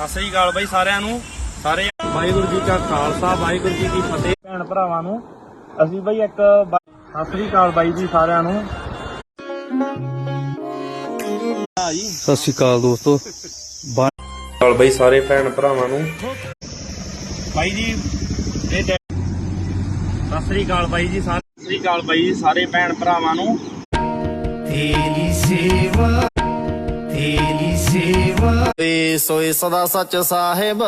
ਸਤਿ ਸ੍ਰੀ ਅਕਾਲ ਬਾਈ ਸਾਰਿਆਂ ਨੂੰ ਸਾਰੇ ਵਾਹਿਗੁਰੂ ਜੀ ਕਾ ਖਾਲਸਾ ਵਾਹਿਗੁਰੂ ਜੀ ਕੀ ਫਤਿਹ। ਭੈਣ ਭਰਾਵਾਂ ਨੂੰ ਅਸੀਂ ਬਾਈ ਇੱਕ ਸਤਿ ਸ੍ਰੀ ਅਕਾਲ ਬਾਈ ਜੀ ਸਾਰਿਆਂ ਨੂੰ। ਸਤਿ ਸ਼੍ਰੀ ਅਕਾਲ ਦੋਸਤੋ। ਕਾਲ ਬਾਈ ਸਾਰੇ ਭੈਣ ਭਰਾਵਾਂ ਨੂੰ। ਬਾਈ ਜੀ ਇਹ ਸਤਿ ਸ੍ਰੀ ਅਕਾਲ ਬਾਈ ਜੀ ਸਾਰੇ ਸਤਿ ਸ੍ਰੀ ਅਕਾਲ ਬਾਈ ਜੀ ਸਾਰੇ ਭੈਣ ਭਰਾਵਾਂ ਨੂੰ। ਏ ਸੋਈ ਸਦਾ ਸੱਚ ਸਾਹਿਬ